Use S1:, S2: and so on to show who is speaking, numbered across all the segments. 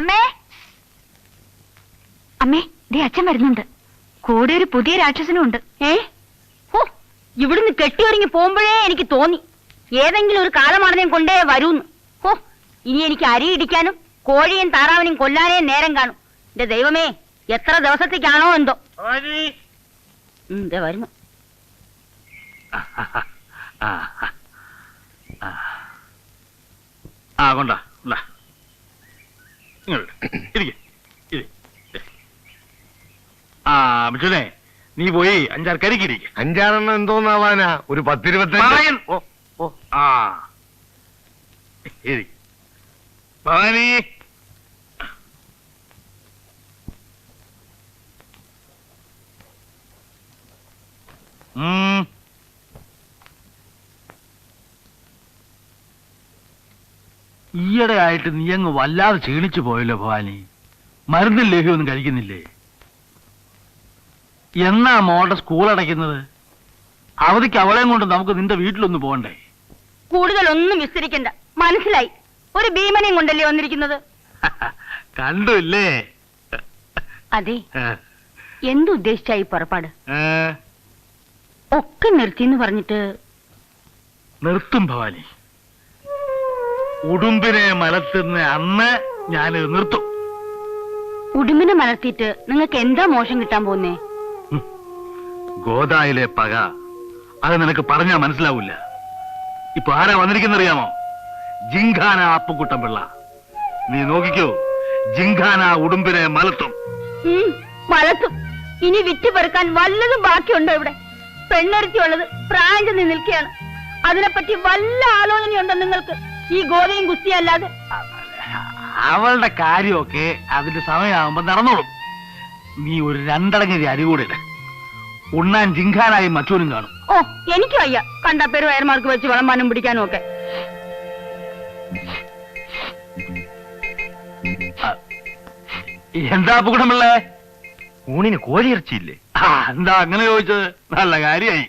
S1: അമ്മേ. അമ്മേ ദേ അച്ഛൻ വരുന്നുണ്ട്. കൂടെ ഒരു പുതിയ രാക്ഷസനും ഉണ്ട്.
S2: ഏ? ഹോ ഇവിടുന്ന് കെട്ടിയൊരുങ്ങി പോകുമ്പോഴേ എനിക്ക് തോന്നി. ഏതെങ്കിലും ഒരു കാലമാണെന്നേ കൊണ്ടേ വരൂന്ന്. ഹോ ഇനി എനിക്ക് അരി ഇടിക്കാനും കോഴിയും താറാവിനെയും കൊല്ലാനേ നേരം കാണും. എന്റെ ദൈവമേ എത്ര ദിവസത്തേക്കാണോ എന്തോ? വരുന്നു.
S3: ആ കൊണ്ടാ കൊണ്ടാ. ആ മിഥുനെ നീ പോയി അഞ്ചാറ് കരിക്കിരിക്ക
S4: അഞ്ചാറെണ്ണം എന്തോന്നാവാനാ? ഒരു പത്തിരുപത്തി
S3: ഓ ഓ ആ. ഭവാനി. ഉം. ഈയിടെ ആയിട്ട് നീ അങ്ങ് വല്ലാതെ ക്ഷീണിച്ചു പോയല്ലോ ഭവാനി. മരുന്നും ലേഹ്യമൊന്നും കഴിക്കുന്നില്ലേ? എന്നാ മോളുടെ സ്കൂൾ അടയ്ക്കുന്നത്? അവധിക്ക് അവളെയും കൊണ്ട് നമുക്ക് നിന്റെ വീട്ടിലൊന്ന് പോകണ്ടേ?
S2: കൂടുതലൊന്നും വിസ്തരിക്കണ്ട. മനസ്സിലായി. ഒരു ഭീമനെയും കൊണ്ടല്ലേ വന്നിരിക്കുന്നത്?
S3: കണ്ടുല്ലേ?
S2: അതെ. എന്തുദ്ദേശിച്ചായി പുറപ്പാട്? ഒക്കെ നിർത്തിന്ന് പറഞ്ഞിട്ട്
S3: നിർത്തും ഭവാനി. ഉടുമ്പിനെ മലത്തുന്ന അന്ന് ഞാൻ നിർത്തും.
S2: ഉടുമ്പിനെ മലർത്തിയിട്ട് നിങ്ങൾക്ക് എന്താ മോശം കിട്ടാൻ
S3: പോന്നേ ഗോദായിലെ പക. അത് നിനക്ക് പറഞ്ഞാ മനസ്സിലാവൂല ഇപ്പൊ ആരാ വന്നിരിക്കുന്നറിയാമോ? ജിങ്കാന അപ്പുക്കുട്ടൻ പിള്ള നീ നോക്കിക്കോ ജിങ്കാന ഉടുമ്പിനെ മലത്തും
S2: മലത്തും ഇനി വിറ്റ് പെറുക്കാൻ വല്ലതും ബാക്കിയുണ്ടോ ഇവിടെ? പെണ്ണൊരുത്തിയുള്ളത് പ്രായം ചെന്ന് നിൽക്കുകയാണ്. അതിനെപ്പറ്റി വല്ല ആലോചനയുണ്ടോ നിങ്ങൾക്ക്? ഈ ഗോതയും കുസ്തി അല്ലാതെ
S3: അവളുടെ കാര്യമൊക്കെ അതിന്റെ സമയമാകുമ്പോ നടന്നോളും. നീ ഒരു രണ്ടടങ്ങി അരി കൂടെ ഇട്. ഉണ്ണാൻ ജിങ്കാനായി മറ്റൂരും കാണും.
S2: ഓ എനിക്ക് വയ്യ കണ്ട പേര് വയർമാർക്ക് വെച്ച് വിളമ്പാനും പിടിക്കാനും ഒക്കെ.
S3: എന്താ അപ്പുക്കുട്ടൻ പിള്ളേ?
S4: ഊണിന് കോഴിയിറച്ചിയില്ലേ?
S3: എന്താ അങ്ങനെ ചോദിച്ചത്? നല്ല കാര്യായി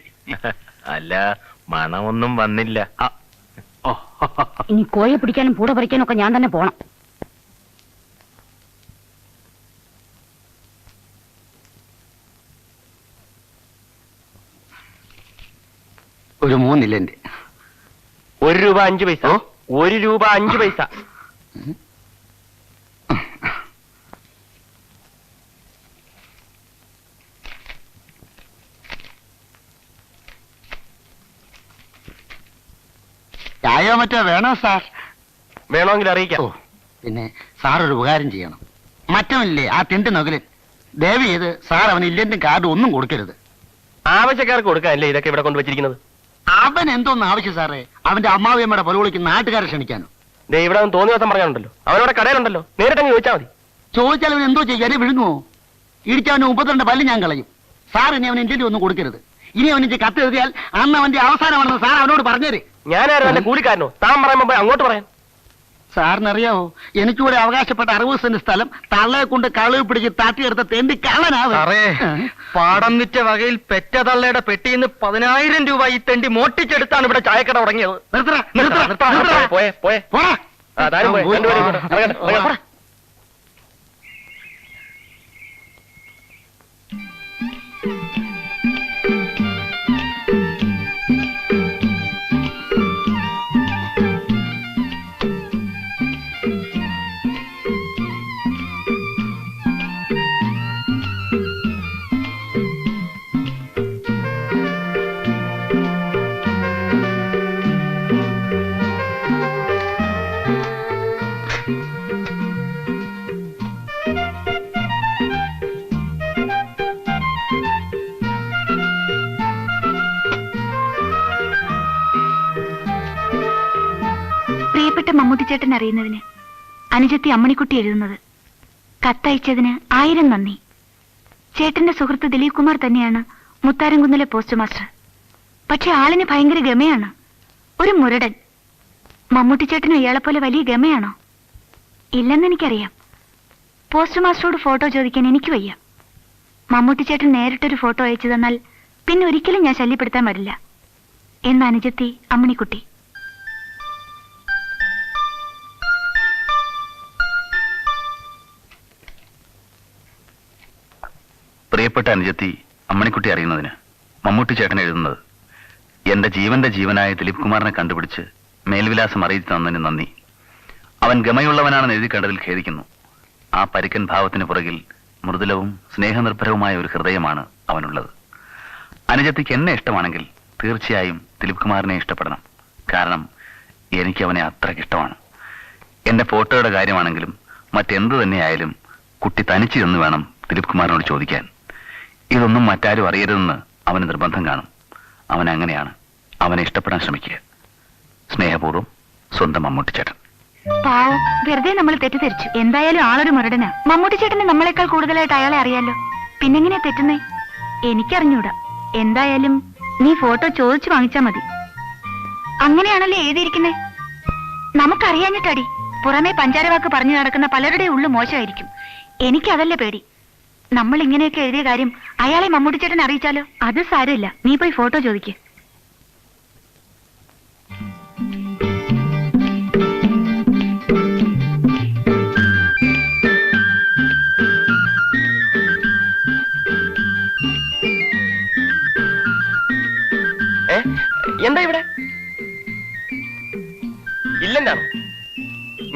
S4: അല്ല മണമൊന്നും വന്നില്ല.
S3: ഓ,
S2: ഇനി കോഴിയെ പിടിക്കാനും പൂട പറിക്കാനും ഒക്കെ ഞാൻ തന്നെ പോണം.
S5: ഒരു മൂന്നില്ല എന്റെ
S4: ഒരു രൂപ അഞ്ച് പൈസ. ഒരു രൂപ അഞ്ച് പൈസ
S5: ചായോ മറ്റോ വേണോ സാർ?
S4: വേണമെങ്കിൽ അറിയിക്കാം.
S5: പിന്നെ സാർ ഒരു ഉപകാരം ചെയ്യണം. മറ്റവനില്ലേ ആ തിണ്ട് നകലൻ. ദേവി ചെയ്ത് സാർ അവൻ ഇല്ലെന്റെ കാർഡ് ഒന്നും കൊടുക്കരുത്.
S4: ആവശ്യക്കാർക്ക് കൊടുക്കാനല്ലേ ഇതൊക്കെ ഇവിടെ കൊണ്ടുവച്ചിരിക്കുന്നത്
S5: അവൻ എന്തോന്ന് ആവശ്യം സാറേ? അവന്റെ അമ്മാവിയമ്മയുടെ പൊലവിളിക്ക് നാട്ടുകാരെ ക്ഷണിക്കാനോ?
S4: ദേ ഇവിടെ തോന്നി തോന്നിയ ദിവസം പറയാനുണ്ടല്ലോ അവനവിടെ കടയിലുണ്ടല്ലോ. നേരിട്ടങ്ങ് ചോദിച്ചാൽ മതി.
S5: ചോദിച്ചാൽ അവൻ എന്തോ ചെയ്യാൻ വിഴുങ്ങുമോ ഇടിച്ചവന് മുപ്പത്തിരണ്ട് പല്ല് ഞാൻ കളയും. സാർ ഇനി അവൻ ഇന്ത്യയിൽ ഒന്നും കൊടുക്കരുത്. ഇനി അവൻ എനിക്ക് കത്ത് എഴുതിയാൽ അന്ന് അവന്റെ അവസാനമാണെന്ന് സാർ അവനോട് പറഞ്ഞേര്.
S4: ഞാനായിരുന്നു എന്റെ കൂലിക്കാരനോ? താൻ പറയുമ്പോ പോയി അങ്ങോട്ട് പറയാൻ.
S5: സാറിനറിയാവോ? എനിക്കൂടെ അവകാശപ്പെട്ട അറുപത് സെന്റ് സ്ഥലം തള്ളയെ കൊണ്ട് കളവ് പിടിച്ച് താട്ടിയെടുത്ത തെണ്ടി കള്ളനാവ്
S6: സാറേ പാടം വിറ്റ വകയിൽ പെറ്റ തള്ളയുടെ പെട്ടിന്ന് പതിനായിരം രൂപ ഈ തെണ്ടി മോട്ടിച്ചെടുത്താണ് ഇവിടെ ചായക്കട തുടങ്ങിയത്.
S5: നിർത്തടാ,
S6: നിർത്തടാ,
S5: നിർത്തടാ,
S4: പോയേ പോയേ. താനും പോയി.
S1: മമ്മൂട്ടിച്ചേട്ടൻ അറിയുന്നതിന് അനുജത്തി അമ്മണിക്കുട്ടി എഴുതുന്നത്. കത്തയച്ചതിന് ആയിരം നന്ദി. ചേട്ടന്റെ സുഹൃത്ത് ദിലീപ് കുമാർ തന്നെയാണ് മുത്താരംകുന്നിലെ പോസ്റ്റ് മാസ്റ്റർ പക്ഷെ ആളിന് ഭയങ്കര ഗമയാണ്. ഒരു മുരടൻ. മമ്മൂട്ടി ചേട്ടനും ഇയാളെ പോലെ വലിയ ഗമയാണോ? ഇല്ലെന്ന് എനിക്കറിയാം. പോസ്റ്റ് മാസ്റ്ററോട് ഫോട്ടോ ചോദിക്കാൻ എനിക്ക് വയ്യ. മമ്മൂട്ടി ചേട്ടൻ നേരിട്ടൊരു ഫോട്ടോ അയച്ചു തന്നാൽ പിന്നെ ഒരിക്കലും ഞാൻ ശല്യപ്പെടുത്താൻ വരില്ല എന്ന് അനുജത്തി അമ്മണിക്കുട്ടി.
S7: പ്രിയപ്പെട്ട അനുജത്തി അമ്മണിക്കുട്ടി അറിയുന്നതിന് മമ്മൂട്ടി ചേട്ടൻ എഴുതുന്നത്. എന്റെ ജീവന്റെ ജീവനായ ദിലീപ് കുമാറിനെ കണ്ടുപിടിച്ച് മേൽവിലാസം അറിയിച്ചു തന്നതിന് നന്ദി. അവൻ ഗമയുള്ളവനാണെന്ന് എഴുതി കണ്ടതിൽ ഖേദിക്കുന്നു. ആ പരിക്കൻ ഭാവത്തിന് പുറകിൽ മൃദുലവും സ്നേഹനിർഭരവുമായ ഒരു ഹൃദയമാണ് അവനുള്ളത്. അനുജത്തിക്ക് എന്നെ ഇഷ്ടമാണെങ്കിൽ തീർച്ചയായും ദിലീപ് കുമാറിനെ ഇഷ്ടപ്പെടണം. കാരണം എനിക്ക് അവനെ അത്രയ്ക്ക് ഇഷ്ടമാണ്. എന്റെ ഫോട്ടോയുടെ കാര്യമാണെങ്കിലും മറ്റെന്ത് തന്നെയായാലും കുട്ടി തനിച്ച് എന്ന് വേണം ദിലീപ് കുമാറിനോട് ചോദിക്കാൻ. ഇതൊന്നും മറ്റാരും അറിയരുതെന്ന് അവന് നിർബന്ധം കാണും. അവൻ അങ്ങനെയാണ്. അവനെ ഇഷ്ടപ്പെടാൻ ശ്രമിക്കുക. സ്നേഹപൂർവം സ്വന്തം മമ്മൂട്ടിച്ചേട്ടൻ
S1: പാവം വെറുതെ നമ്മൾ തെറ്റിദ്ധരിച്ചു. എന്തായാലും ആളൊരു മരടനാ. മമ്മൂട്ടി ചേട്ടന് നമ്മളെക്കാൾ കൂടുതലായിട്ട് അയാളെ അറിയാലോ? പിന്നെങ്ങനെയാ തെറ്റുന്നേ? എനിക്കറിഞ്ഞൂടാ. എന്തായാലും നീ ഫോട്ടോ ചോദിച്ചു വാങ്ങിച്ചാ മതി. അങ്ങനെയാണല്ലേ എഴുതിയിരിക്കുന്നേ? നമുക്കറിയാഞ്ഞിട്ടടി. പുറമേ പഞ്ചാരവാക്ക് പറഞ്ഞു നടക്കുന്ന പലരുടെ ഉള്ളു മോശമായിരിക്കും. എനിക്കതല്ലേ പേടി. നമ്മൾ ഇങ്ങനെയൊക്കെ എഴുതിയ കാര്യം അയാളെ മമ്മൂട്ടി ചേട്ടൻ അറിയിച്ചാലോ? അത് സാരമില്ല. നീ പോയി ഫോട്ടോ ചോദിക്ക്.
S4: എന്താ ഇവിടെ? ഇല്ലെന്നാണ്?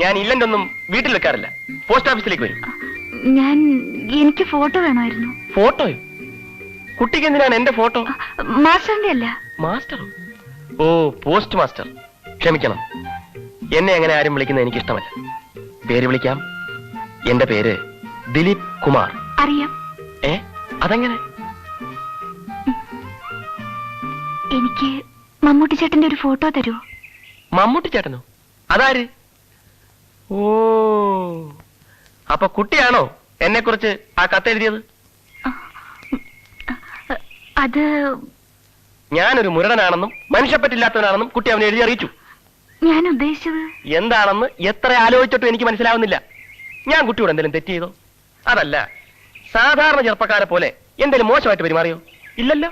S4: ഞാൻ ഇല്ലെന്നൊന്നും വീട്ടിൽ വെക്കാറില്ല. പോസ്റ്റ് ഓഫീസിലേക്ക് വരും.
S1: ഞാൻ എനിക്ക് ഫോട്ടോ വേണമായിരുന്നു.
S4: ഫോട്ടോയോ? കുട്ടിക്ക് എന്തിനാണ് എന്റെ ഫോട്ടോ?
S1: മാസ്റ്ററിന്റെ അല്ല.
S4: മാസ്റ്ററോ? ഓ പോസ്റ്റ് മാസ്റ്റർ. ക്ഷമിക്കണം. എന്നെ അങ്ങനെ ആരും വിളിക്കുന്നത് എനിക്ക് ഇഷ്ടമല്ല പേര് വിളിക്കാം. എന്റെ പേര് ദിലീപ് കുമാർ.
S1: അറിയാം.
S4: ഏ? അതെങ്ങനെ?
S1: എനിക്ക് മമ്മൂട്ടി ചേട്ടന്റെ ഒരു ഫോട്ടോ തരുമോ?
S4: മമ്മൂട്ടി ചേട്ടനോ? അതാര്? ഓ. അപ്പൊ കുട്ടിയാണോ എന്നെ കുറിച്ച് ആ കത്തെഴുതിയത്?
S1: അത്
S4: ഞാനൊരു മുരടനാണെന്നും മനുഷ്യപ്പറ്റില്ലാത്തവനാണെന്നും കുട്ടി അവനെ എഴുതി അറിയിച്ചു.
S1: ഞാൻ ഉദ്ദേശിച്ചത്
S4: എന്താണെന്ന് എത്ര ആലോചിച്ചിട്ടും എനിക്ക് മനസ്സിലാവുന്നില്ല. ഞാൻ കുട്ടിയോട് എന്തെങ്കിലും തെറ്റ് ചെയ്തോ? അതല്ല സാധാരണ ചെറുപ്പക്കാരെ പോലെ എന്തെങ്കിലും മോശമായിട്ട് പെരുമാറിയോ? ഇല്ലല്ലോ.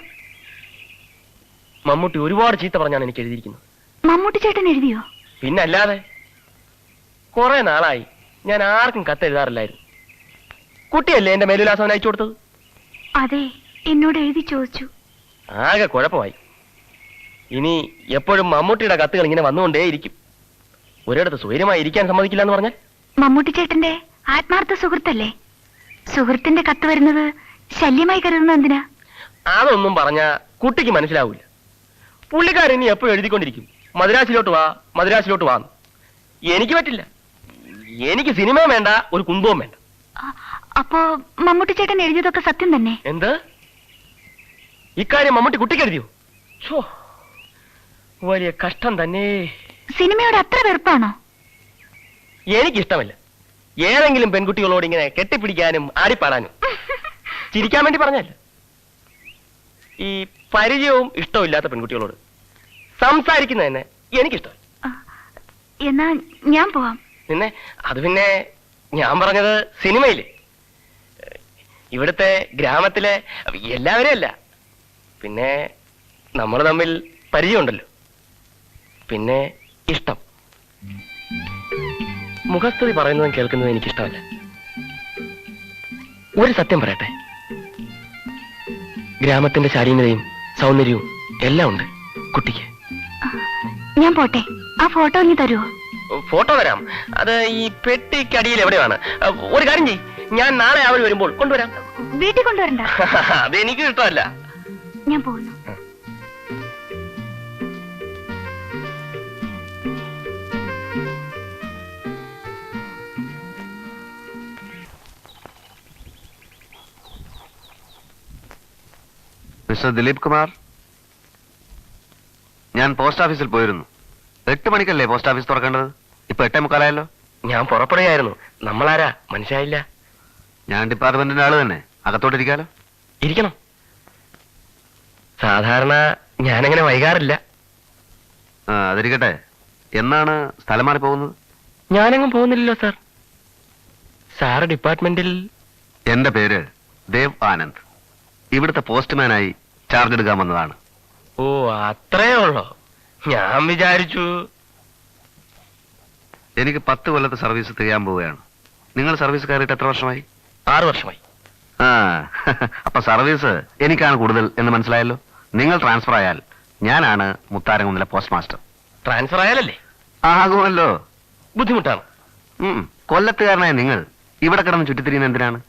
S4: മമ്മൂട്ടി ഒരുപാട് ചീത്ത പറഞ്ഞാണ് എനിക്ക് എഴുതിയിരിക്കുന്നത്.
S1: മമ്മൂട്ടി ചേട്ടൻ എഴുതിയോ?
S4: പിന്നല്ലാതെ കുറെ നാളായി ഞാൻ ആർക്കും കത്തെഴുതാറില്ലായിരുന്നു കുട്ടിയല്ലേ എന്റെ മേലുലാസവൻ അയച്ചു കൊടുത്തത്?
S1: അതെ എന്നോട് എഴുതി ചോദിച്ചു.
S4: ആകെ കുഴപ്പമായി. ഇനി എപ്പോഴും മമ്മൂട്ടിയുടെ കത്തുകൾ ഇങ്ങനെ വന്നുകൊണ്ടേയിരിക്കും. ഒരിടത്ത് സ്വൈര്യമായി ഇരിക്കാൻ സമ്മതിക്കില്ല എന്ന് പറഞ്ഞാൽ?
S1: മമ്മൂട്ടി ചേട്ടന്റെ ആത്മാർത്ഥ സുഹൃത്തല്ലേ? സുഹൃത്തിന്റെ കത്ത് വരുന്നത് ശല്യമായി കരുതുന്നത് എന്തിനാ?
S4: അതൊന്നും പറഞ്ഞ കുട്ടിക്ക് മനസ്സിലാവൂല. പുള്ളിക്കാരൻ ഇനി എപ്പോഴും എഴുതിക്കൊണ്ടിരിക്കും. മദ്രാസിലോട്ട് വാ മദ്രാസിലോട്ട് വാ എനിക്ക് പറ്റില്ല. എനിക്ക് സിനിമ വേണ്ട ഒരു കുന്തവും വേണ്ട.
S1: അപ്പോ മമ്മൂട്ടി ചേട്ടൻ എഴുതിയതൊക്കെ സത്യം തന്നെ?
S4: എന്ത്? ഇക്കാര്യം മമ്മൂട്ടി കുട്ടിക്ക് എഴുതിയോ? ഛോ, വലിയ കഷ്ടം തന്നെ.
S1: സിനിമയോട് അത്ര വെറുപ്പാണോ?
S4: എനിക്കിഷ്ടമല്ല. ഏതെങ്കിലും പെൺകുട്ടികളോട് ഇങ്ങനെ കെട്ടിപ്പിടിക്കാനും ആടിപ്പാടാനും. ചിരിക്കാൻ വേണ്ടി പറഞ്ഞല്ല. ഈ പരിചയവും ഇഷ്ടമില്ലാത്ത ഇല്ലാത്ത പെൺകുട്ടികളോട് സംസാരിക്കുന്നതന്നെ എനിക്കിഷ്ടം
S1: എന്നാ ഞാൻ പോവാം.
S4: പിന്നെ അത് പിന്നെ ഞാൻ പറഞ്ഞത് സിനിമയിൽ. ഇവിടുത്തെ ഗ്രാമത്തിലെ എല്ലാവരും അല്ല പിന്നെ നമ്മൾ തമ്മിൽ പരിചയമുണ്ടല്ലോ. പിന്നെ ഇഷ്ടം. മുഖസ്തുതി പറയുന്നതും കേൾക്കുന്നതും എനിക്കിഷ്ടമല്ല. ഒരു സത്യം പറയട്ടെ. ഗ്രാമത്തിന്റെ ശാലീനതയും സൗന്ദര്യവും എല്ലാം ഉണ്ട് കുട്ടിക്ക്.
S1: ഞാൻ പോട്ടെ. ആ ഫോട്ടോ നീ തരുമോ
S4: ഫോട്ടോ തരാം. അത് ഈ പെട്ടിക്കടിയിൽ എവിടെയാണ്? ഒരു കാര്യം ചെയ് ഞാൻ നാളെ അവർ വരുമ്പോൾ കൊണ്ടുവരാം.
S1: വീട്ടിൽ കൊണ്ടുവരണ്ട.
S4: അത് എനിക്ക് ഇഷ്ടമല്ല.
S1: ഞാൻ പോകുന്നു.
S8: മിസ്റ്റർ ദിലീപ് കുമാർ ഞാൻ പോസ്റ്റ് ഓഫീസിൽ പോയിരുന്നു. എട്ട് മണിക്കല്ലേ പോസ്റ്റ് ഓഫീസ് തുറക്കേണ്ടത്? ഇപ്പൊ എട്ടേ മുക്കാലായല്ലോ.
S4: ഞാൻ പുറപ്പെടുകയായിരുന്നു. നമ്മളാരാ? മനസ്സിലായില്ല
S8: ഞാൻ ഡിപ്പാർട്ട്മെന്റിന്റെ ആൾ തന്നെ. അകത്തോട്ടിരിക്കാലോ
S4: ഇരിക്കണം. സാധാരണ ഞാനങ്ങനെ വൈകാറില്ല.
S8: ആ അതിരിക്കട്ടെ. എന്നാണ് സ്ഥലം മാറി പോകുന്നത്?
S4: ഞാനങ്ങും പോകുന്നില്ലല്ലോ സാർ. സാറ് ഡിപ്പാർട്ട്മെന്റിൽ
S8: എന്റെ പേര് ദേവ് ആനന്ദ്. ഇവിടുത്തെ പോസ്റ്റ്മാനായി ചാർജ് എടുക്കാൻ വന്നതാണ്.
S4: ഓ അത്രേ ഉള്ളോ? ഞാൻ വിചാരിച്ചു.
S8: എനിക്ക് പത്ത് കൊല്ലത്തെ സർവീസ് തികയാൻ പോവുകയാണ്. നിങ്ങൾ സർവീസ് കയറിയിട്ട് എത്ര വർഷമായി?
S4: ആറ് വർഷമായി.
S8: ആ അപ്പൊ സർവീസ് എനിക്കാണ് കൂടുതൽ എന്ന് മനസ്സിലായല്ലോ? നിങ്ങൾ ട്രാൻസ്ഫർ ആയാൽ ഞാനാണ് മുത്താരംകുന്നിലെ പോസ്റ്റ് മാസ്റ്റർ
S4: ട്രാൻസ്ഫർ ആയാലല്ലേ?
S8: ആകുമല്ലോ.
S4: ബുദ്ധിമുട്ടാണ്.
S8: കൊല്ലത്തുകാരനായ നിങ്ങൾ ഇവിടെ കിടന്ന് ചുറ്റിത്തിരിയുന്ന എന്തിനാണ്?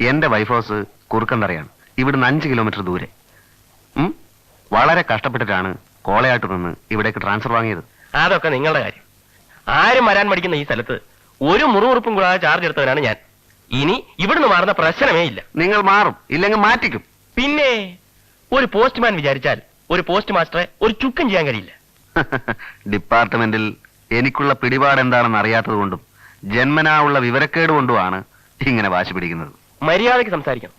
S8: എന്റെ വൈഫ് ഹൗസ് കുറുക്കന്തറയാണ്. ഇവിടുന്ന് അഞ്ച് കിലോമീറ്റർ ദൂരെ. വളരെ കഷ്ടപ്പെട്ടിട്ടാണ് കോളയാട്ട് നിന്ന് ഇവിടേക്ക് ട്രാൻസ്ഫർ വാങ്ങിയത്.
S4: അതൊക്കെ നിങ്ങളുടെ കാര്യം. ആരും വരാൻ പഠിക്കുന്ന ഈ സ്ഥലത്ത് ഒരു മുറിവുറുപ്പും കൂടാതെ ചാർജ് എടുത്തവനാണ് ഞാൻ. ഇനി ഇവിടുന്ന് മാറുന്ന പ്രശ്നമേ ഇല്ല.
S8: നിങ്ങൾ മാറും ഇല്ലെങ്കിൽ മാറ്റിക്കും.
S4: പിന്നെ ഒരു പോസ്റ്റ്മാൻ വിചാരിച്ചാൽ ഒരു പോസ്റ്റ് മാസ്റ്ററെ ഒരു ചുക്കും ചെയ്യാൻ കഴിയില്ല.
S8: ഡിപ്പാർട്ട്മെന്റിൽ എനിക്കുള്ള പിടിപാട് എന്താണെന്ന് അറിയാത്തത് കൊണ്ടും ജന്മനാ ഉള്ള വിവരക്കേട് കൊണ്ടുമാണ് ഇങ്ങനെ വാശി പിടിക്കുന്നത്.
S4: മര്യാദയ്ക്ക് സംസാരിക്കണം.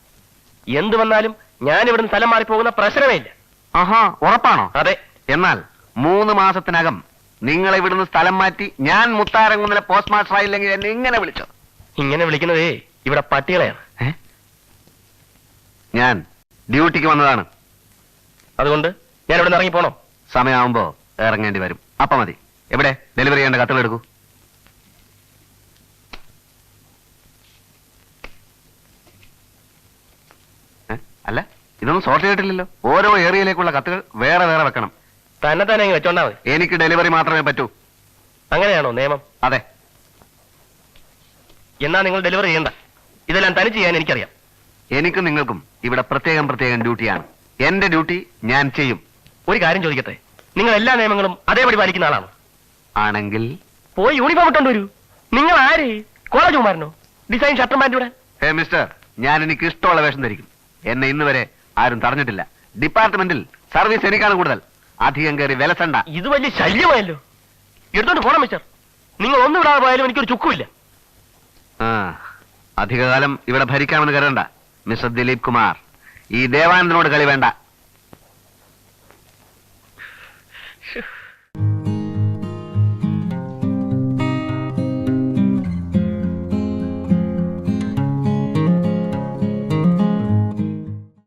S4: എന്ത് വന്നാലും ഞാൻ ഇവിടുന്ന് സ്ഥലം മാറിപ്പോകുന്ന പ്രശ്നമേ ഇല്ല.
S8: ആഹാ ഉറപ്പാണോ?
S4: അതെ.
S8: എന്നാൽ മൂന്ന് മാസത്തിനകം നിങ്ങളെ ഇവിടുന്ന് സ്ഥലം മാറ്റി ഞാൻ മുത്താരംകുന്നിലെ പോസ്റ്റ് മാസ്റ്റർ ആയില്ലെങ്കിൽ എന്നെ ഇങ്ങനെ വിളിച്ചോ
S4: ഇങ്ങനെ വിളിക്കുന്നതേ ഇവിടെ പട്ടികളെയാണ്.
S8: ഞാൻ ഡ്യൂട്ടിക്ക് വന്നതാണ്.
S4: അതുകൊണ്ട് ഞാൻ ഇവിടെ ഇറങ്ങി പോണോ.
S8: സമയമാകുമ്പോ ഇറങ്ങേണ്ടി വരും. അപ്പൊ മതി. എവിടെ? ഡെലിവറി ചെയ്യേണ്ട കത്തുകൾ എടുക്കൂ. അല്ല ഇതൊന്നും സോർട്ട് ചെയ്തിട്ടില്ലല്ലോ. ഓരോ ഏരിയയിലേക്കുള്ള കത്തുകൾ വേറെ വേറെ വെക്കണം.
S4: തന്നെ തന്നെ വെച്ചോണ്ടാ മതി.
S8: എനിക്ക് ഡെലിവറി മാത്രമേ പറ്റൂ.
S4: അങ്ങനെയാണോ നിയമം?
S8: അതെ.
S4: എന്നാ നിങ്ങൾ ഡെലിവറി ചെയ്യണ്ട. ഇതെല്ലാം തനി ചെയ്യാൻ എനിക്കറിയാം.
S8: എനിക്കും നിങ്ങൾക്കും ഇവിടെ പ്രത്യേകം പ്രത്യേകം ഡ്യൂട്ടിയാണ്. എന്റെ ഡ്യൂട്ടി ഞാൻ ചെയ്യും.
S4: ഒരു കാര്യം ചോദിക്കട്ടെ? നിങ്ങൾ എല്ലാ നിയമങ്ങളും അതേപടി പാലിക്കുന്ന ആളാണ്?
S8: ആണെങ്കിൽ
S4: പോയി യൂണിഫോം ഇട്ടോണ്ട് വരൂ. നിങ്ങൾ ആര്? കോളേജ് കുമാരനോ ഡിസൈൻ ഷർട്ടും പാന്റും ഇവിടെ
S8: ഹേ മിസ്റ്റർ ഞാൻ എനിക്ക് ഇഷ്ടമുള്ള വേഷം ധരിക്കും. എന്നെ ഇന്നുവരെ ആരും തടഞ്ഞിട്ടില്ല. ഡിപ്പാർട്ട്മെന്റിൽ സർവീസ് എനിക്കാണ് കൂടുതൽ. അധികം കയറി വിലസണ്ട.
S4: ഇത് വലിയ ശല്യമായല്ലോ. എടുത്തോണ്ട് പോണം മിസ്റ്റർ. നിങ്ങൾ ഒന്നും ഇടാതെ പോയാലും എനിക്കൊരു ചുക്കുമില്ല.
S8: ആ അധികകാലം ഇവിടെ ഭരിക്കാമെന്ന് കരുതണ്ട. മിസ്റ്റർ ദിലീപ് കുമാർ ഈ ദേവാനന്ദനോട് കളി വേണ്ട.